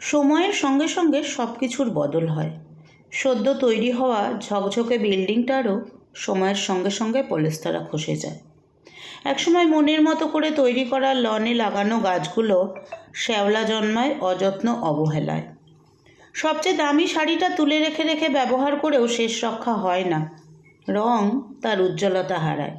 সময়ের সঙ্গে সঙ্গে সব কিছুর বদল হয়। সদ্য তৈরি হওয়া ঝকঝকে বিল্ডিংটারও সময়ের সঙ্গে সঙ্গে পলেস্তারা খসে যায়। একসময় মনের মতো করে তৈরি করা লনে লাগানো গাছগুলো শ্যাওলা জন্মায় অযত্ন অবহেলায়। সবচেয়ে দামি শাড়িটা তুলে রেখে রেখে ব্যবহার করেও শেষ রক্ষা হয় না। রং তার উজ্জ্বলতা হারায়।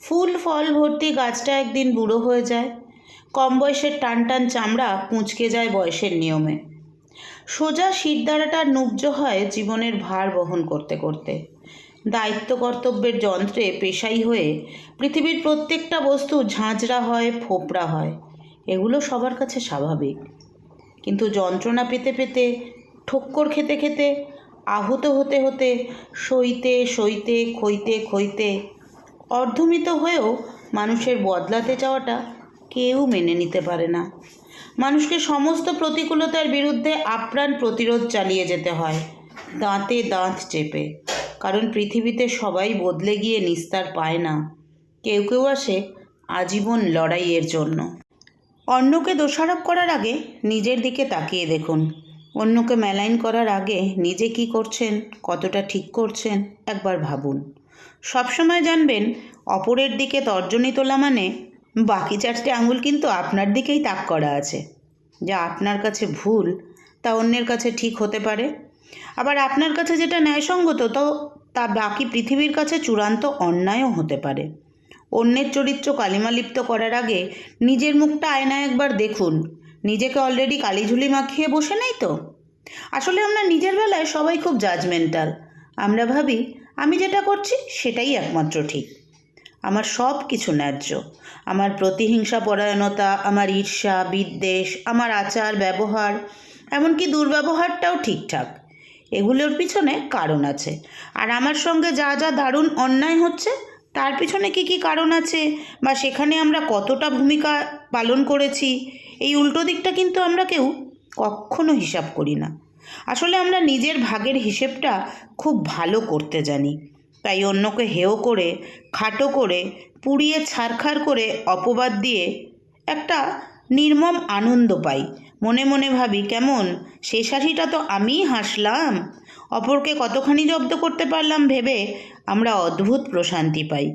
ফুল ফল ভর্তি গাছটা একদিন বুড়ো হয়ে যায়। কম বয়সের টান টান চামড়া কুঁচকে যায় বয়সের নিয়মে। সোজা শিরদাঁড়াটার নুব্জ হয় জীবনের ভার বহন করতে করতে। দায়িত্ব কর্তব্যের যন্ত্রে পেশাই হয়ে পৃথিবীর প্রত্যেকটা বস্তু ঝাঁঝরা হয়, ফোপড়া হয়। এগুলো সবার কাছে স্বাভাবিক। কিন্তু যন্ত্রণা পেতে পেতে, ঠক্কর খেতে খেতে, আহত হতে হতে, সইতে সইতে, খইতে খইতে অর্ধমিত হয়েও মানুষের বদলাতে চাওয়াটা কেউ মেনে নিতে পারে না। মানুষকে সমস্ত প্রতিকূলতার বিরুদ্ধে আপ্রাণ প্রতিরোধ চালিয়ে যেতে হয়। দাঁতে দাঁত চেপে। কারণ পৃথিবীতে সবাই বদলে গিয়ে নিস্তার পায় না। কেউ কেউ আসে আজীবন লড়াইয়ের জন্য। অন্যকে দোষারোপ করার আগে নিজের দিকে তাকিয়ে দেখুন। অন্যকে মেলাইন করার আগে নিজে কি করছেন, কতটা ঠিক করছেন, একবার ভাবুন। সবসময় জানবেন, অপরের দিকে তর্জনী তোলা মানে বাকি চারটে আঙুল কিন্তু আপনার দিকেই তাক করা আছে। যা আপনার কাছে ভুল, তা অন্যের কাছে ঠিক হতে পারে। আবার আপনার কাছে যেটা ন্যায়সঙ্গত, তো তা বাকি পৃথিবীর কাছে চূড়ান্ত অন্যায়ও হতে পারে। অন্যের চরিত্র কালিমালিপ্ত করার আগে নিজের মুখটা আয়নায় একবার দেখুন। নিজেকে অলরেডি কালিঝুলি মাখিয়ে বসে নেই তো? আসলে আমরা নিজের বেলায় সবাই খুব জাজমেন্টাল আমরা ভাবি, আমি যেটা করছি সেটাই একমাত্র ঠিক। আমার সব কিছু ন্যায্য। আমার প্রতিহিংসা, পরায়ণতা, আমার ঈর্ষা, বিদ্বেষ, আমার আচার, ব্যবহার, এমনকি দুর্ব্যবহারটাও ঠিকঠাক। এগুলোর পিছনে কারণ আছে। আর আমার সঙ্গে যা যা দারুণ অন্যায় হচ্ছে, তার পিছনে কী কী কারণ আছে? বা সেখানে আমরা কতটা ভূমিকা পালন করেছি? এই উল্টো দিকটা কিন্তু আমরা কেউ কখনো হিসাব করি না। আসলে আমরা নিজের ভাগের হিসেবটা খুব ভালো করতে জানি। তাই অন্যকে হেয় করে, খাটো করে, পুড়িয়ে ছারখার করে অপবাদ দিয়ে একটা নির্মম আনন্দ পাই। মনে মনে ভাবি, কেমন? শেষ হাসিটা তো আমিই হাসলাম। অপরকে কতখানি জব্দ করতে পারলাম ভেবে আমরা অদ্ভুত প্রশান্তি পাই।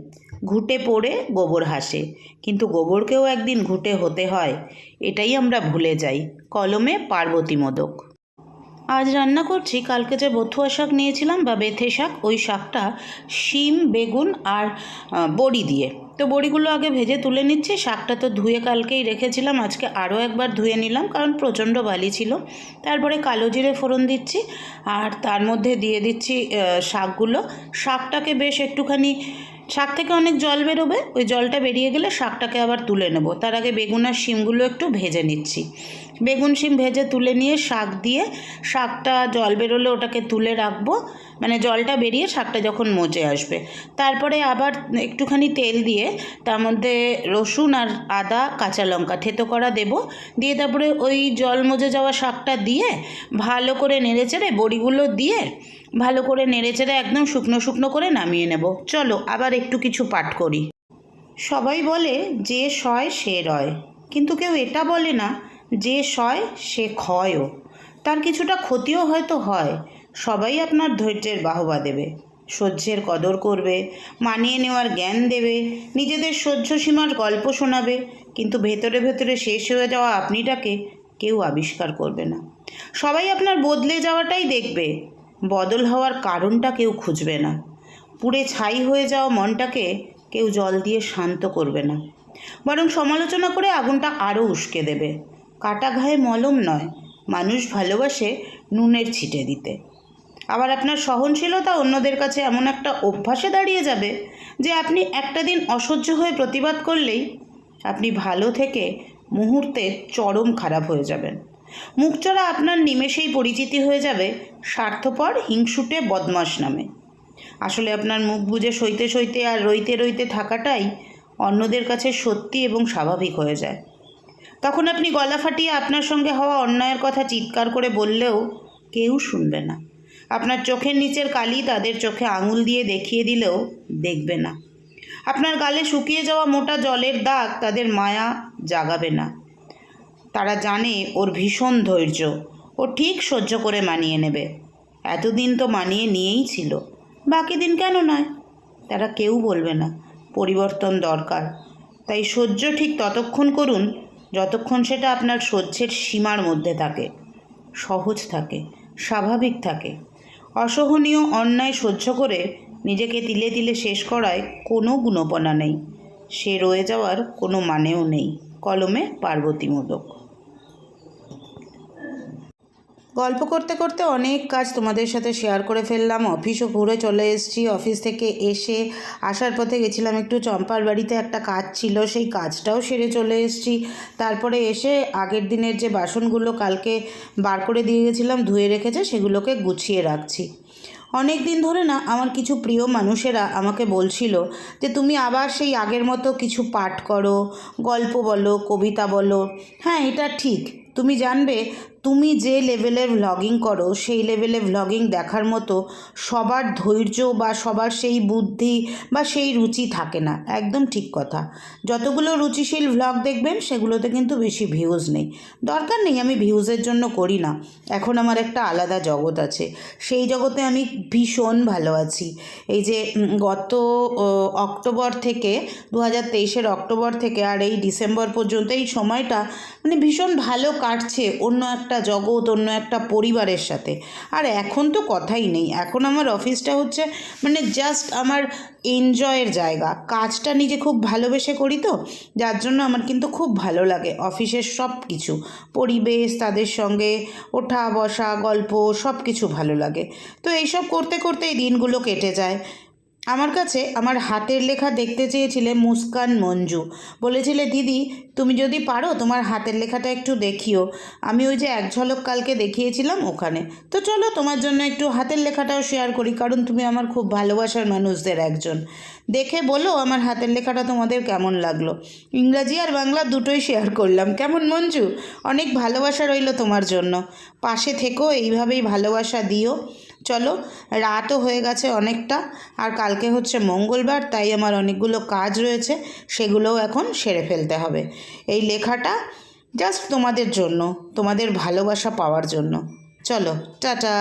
ঘুটে পড়ে গোবর হাসে, কিন্তু গোবরকেও একদিন ঘুটে হতে হয়, এটাই আমরা ভুলে যাই। কলমে পার্বতী মোদক। আজ রান্না করছি। কালকে যে বথুয়া শাক নিয়েছিলাম বা বেথে শাক, ওই শাকটা শিম, বেগুন আর বড়ি দিয়ে। তো বড়িগুলো আগে ভেজে তুলে নিচ্ছি। শাকটা তো ধুয়ে কালকেই রেখেছিলাম, আজকে আরও একবার ধুয়ে নিলাম কারণ প্রচণ্ড বালি ছিল। তারপরে কালো জিরে ফোড়ন দিচ্ছি আর তার মধ্যে দিয়ে দিচ্ছি শাকগুলো। শাকটাকে বেশ একটুখানি শাক থেকে অনেক জল বেরোবে, ওই জলটা বেরিয়ে গেলে শাকটাকে আবার তুলে নেব। তার আগে বেগুন আর শিমগুলো একটু ভেজে নিচ্ছি। বেগুন, শিম ভেজে তুলে নিয়ে শাক দিয়ে শাকটা জল বেরোলে ওটাকে তুলে রাখব। মানে জলটা বেরিয়ে শাকটা যখন মজে আসবে। তারপরে আবার একটুখানি তেল দিয়ে তার মধ্যে রসুন আর আদা, কাঁচা লঙ্কা থেতো করা দেব। দিয়ে তারপরে ওই জল মজে যাওয়া শাকটা দিয়ে ভালো করে নেড়েচেড়ে বড়িগুলো দিয়ে ভালো করে নেড়েচেড়ে একদম শুকনো শুকনো করে নামিয়ে নেব। চলো আবার একটু কিছু পাঠ করি। সবাই বলে, যে সয় সে রয়। কিন্তু কেউ এটা বলে না, যে সয় সে ক্ষয়ও। তার কিছুটা ক্ষতিও হয়তো হয়। সবাই আপনার ধৈর্যের বাহবা দেবে। সহ্যের কদর করবে, মানিয়ে নেওয়ার জ্ঞান দেবে, নিজেদের সহ্য সীমার গল্প শোনাবে, কিন্তু ভেতরে ভেতরে শেষ হয়ে যাওয়া আপনিটাকে কেউ আবিষ্কার করবে না। সবাই আপনার বদলে যাওয়াটাই দেখবে। বদল হওয়ার কারণটা কেউ খুঁজবে না। পুড়ে ছাই হয়ে যাওয়া মনটাকে কেউ জল দিয়ে শান্ত করবে না। বরং সমালোচনা করে আগুনটা আরও উস্কে দেবে। কাটা ঘায়ে মলম নয়, মানুষ ভালোবাসে নুনের ছিটে দিতে। আবার আপনার সহনশীলতা অন্যদের কাছে এমন একটা অভ্যাসে দাঁড়িয়ে যাবে যে আপনি একটা দিন অসহ্য হয়ে প্রতিবাদ করলেই আপনি ভালো থেকে মুহূর্তে চরম খারাপ হয়ে যাবেন। মুখচড়া আপনার নিমেষেই পরিচিতি হয়ে যাবে স্বার্থপর হিংসুটে বদমাস নামে। আসলে আপনার মুখ বুজে সইতে সইতে আর রইতে রইতে থাকাটাই অন্যদের কাছে সত্যি এবং স্বাভাবিক হয়ে যায়। তখন আপনি গলা ফাটিয়ে আপনার সঙ্গে হওয়া অন্যায়ের কথা চিৎকার করে বললেও কেউ শুনবে না। আপনার চোখের নিচের কালি তাদের চোখে আঙুল দিয়ে দেখিয়ে দিলেও দেখবে না। আপনার গালে শুকিয়ে যাওয়া মোটা জলের দাগ তাদের মায়া জাগাবে না। তারা জানে ওর ভীষণ ধৈর্য। ও ঠিক সহ্য করে মানিয়ে নেবে। এতদিন তো মানিয়ে নিয়েই ছিল। বাকি দিন কেন নয়? তারা কেউ বলবে না, পরিবর্তন দরকার। তাই সহ্য ঠিক ততক্ষণ করুন, যতক্ষণ সেটা আপনার সহ্যের সীমার মধ্যে থাকে। সহজ থাকে, স্বাভাবিক থাকে। অসহনীয় অন্যায় সহ্য করে নিজেকে তিলে তিলে শেষ করায় কোনো গুণপনা নেই। সে রয়ে যাওয়ার কোনো মানেও নেই। কলমে পার্বতী মোদক গল্প করতে করতে অনেক কাজ তোমাদের সাথে শেয়ার করে ফেললাম। অফিসও ঘুরে চলে এসেছি। অফিস থেকে এসে আসার পথে গেছিলাম একটু চম্পার বাড়িতে একটা কাজ ছিল, সেই কাজটাও সেরে চলে এসেছি। তারপরে এসে আগের দিনের যে বাসনগুলো কালকে বার করে দিয়ে গেছিলাম, ধুয়ে রেখেছে, সেগুলোকে গুছিয়ে রাখছি। অনেক দিন ধরে না, আমার কিছু প্রিয় মানুষেরা আমাকে বলছিল যে, তুমি আবার সেই আগের মতো কিছু পাঠ করো, গল্প বলো, কবিতা বলো। হ্যাঁ এটা ঠিক। তুমি জানবে তুমি যে লেভেলের ভ্লগিং করো, সেই লেভেলে ভ্লগিং দেখার মতো সবার ধৈর্য বা সবার সেই বুদ্ধি বা সেই রুচি থাকে না। একদম ঠিক কথা। যতগুলো রুচিশীল ভ্লগ দেখবেন, সেগুলোতে কিন্তু বেশি ভিউজ নেই। দরকার নেই আমি ভিউজের জন্য করি না। এখন আমার একটা আলাদা জগৎ আছে। সেই জগতে আমি ভীষণ ভালো আছি। এই যে গত অক্টোবর থেকে দু হাজার তেইশের অক্টোবর থেকে আর এই ডিসেম্বর পর্যন্ত এই সময়টা মানে ভীষণ ভালো কাটছে। অন্য একটা জগৎ, অন্য একটা পরিবারের সাথে। আর এখন তো কথাই নেই। এখন আমার অফিসটা হচ্ছে মানে জাস্ট আমার এনজয়ের জায়গা। কাজটা নিজে খুব ভালোবেসে করি তো, যার জন্য আমার কিন্তু খুব ভালো লাগে অফিসের সব কিছু পরিবেশ, তাদের সঙ্গে ওঠা বসা গল্প সব কিছু ভালো লাগে। তো এইসব করতে করতে এই দিনগুলো কেটে যায়। আমার কাছে আমার হাতের লেখা দেখতে চেয়েছিলে মুস্কান মঞ্জু। বলেছিলে, দিদি, তুমি যদি পারো, তোমার হাতের লেখাটা একটু দেখিও। আমি ওই যে এক ঝলক কালকে দেখিয়েছিলাম ওখানে। তো চলো, তোমার জন্য একটু হাতের লেখাটাও শেয়ার করি, কারণ তুমি আমার খুব ভালোবাসার মানুষদের একজন। দেখে বলো, আমার হাতের লেখাটা তোমাদের কেমন লাগল। ইংরাজি আর বাংলা দুটোই শেয়ার করলাম। কেমন মঞ্জু? অনেক ভালোবাসা রইল তোমার জন্য। পাশে থেকেও এইভাবেই ভালোবাসা দিও। চলো, রাতও হয়ে গেছে অনেকটা, আর কালকে হচ্ছে মঙ্গলবার, তাই আমার অনেকগুলো কাজ রয়েছে, সেগুলোও এখন সেরে ফেলতে হবে। এই লেখাটা জাস্ট তোমাদের জন্য, তোমাদের ভালোবাসা পাওয়ার জন্য। চলো, টাটা!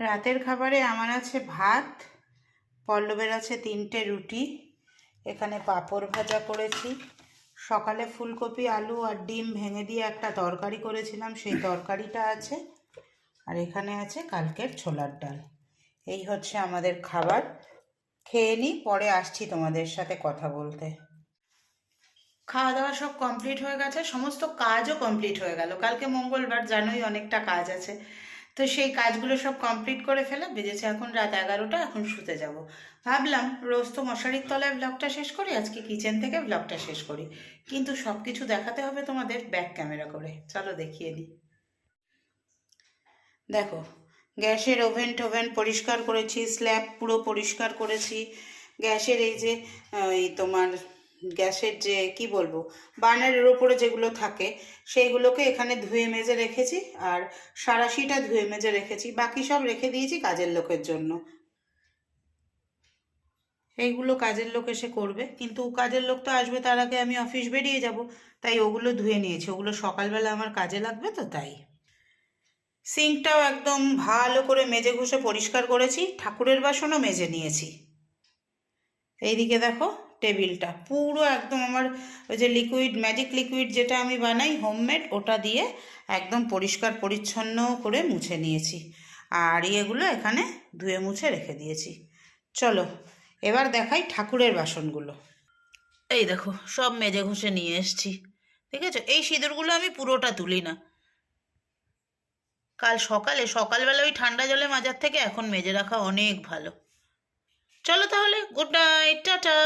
রাতের খাবারে আমার আছে ভাত, পল্লবের আছে তিনটে রুটি, এখানে পাঁপড় ভাজা করেছি। সকালে ফুলকপি, আলু আর ডিম ভেঙে দিয়ে একটা তরকারি করেছিলাম, সেই তরকারিটা আছে। আর এখানে আছে কালকের ছোলার ডাল। এই হচ্ছে আমাদের খাবার। খেয়ে নিই পরে আসছি তোমাদের সাথে কথা বলতে। খাওয়া দাওয়া সব কমপ্লিট হয়ে গেছে, সমস্ত কাজও কমপ্লিট হয়ে গেল। কালকে মঙ্গলবার, জানোই অনেকটা কাজ আছে। তো সেই কাজগুলো সব কমপ্লিট করে ফেলে বেজেছে এখন রাত এগারোটা, এখন শুতে যাব। ভাবলাম রোজ তো মশারির তলায় ব্লগটা শেষ করি, আজকে কিচেন থেকে ব্লগটা শেষ করি। কিন্তু সব কিছু দেখাতে হবে তোমাদের ব্যাক ক্যামেরা করে। চলো দেখিয়ে দিই। দেখো, গ্যাসের ওভেন টোভেন পরিষ্কার করেছি স্ল্যাব পুরো পরিষ্কার করেছি। গ্যাসের এই যে এই তোমার গ্যাসের যে, কি বলব, বার্নারের ওপরে যেগুলো থাকে, সেইগুলোকে এখানে ধুয়ে মেজে রেখেছি আর সারাশিটা ধুয়ে মেজে রেখেছি। বাকি সব রেখে দিয়েছি কাজের লোকের জন্য। এইগুলো কাজের লোক এসে করবে। কিন্তু কাজের লোক তো আসবে, তার আগে আমি অফিস বেরিয়ে যাব। তাই ওগুলো ধুয়ে নিয়েছি। ওগুলো সকালবেলা আমার কাজে লাগবে তো, তাই। সিঙ্কটাও একদম ভালো করে মেজে ঘষে পরিষ্কার করেছি। ঠাকুরের বাসনও মেজে নিয়েছি। এইদিকে দেখো টেবিলটা। পুরো একদম আমার ওই যে লিকুইড ম্যাজিক লিকুইড যেটা আমি বানাই হোমমেড ওটা দিয়ে একদম পরিষ্কার, পরিচ্ছন্ন করে মুছে নিয়েছি। আর ইয়েগুলো এখানে ধুয়ে মুছে রেখে দিয়েছি। চলো, এবার দেখাই ঠাকুরের বাসনগুলো। এই দেখো, সব মেজে ঘষে নিয়ে এসছি। ঠিক আছে? এই সিঁদুরগুলো আমি পুরোটা তুলি না। কাল সকালে, সকালবেলা ওই ঠান্ডা জলে মাজার থেকে এখন মেজে রাখা অনেক ভালো। চলো তাহলে গুড নাইট টাটা।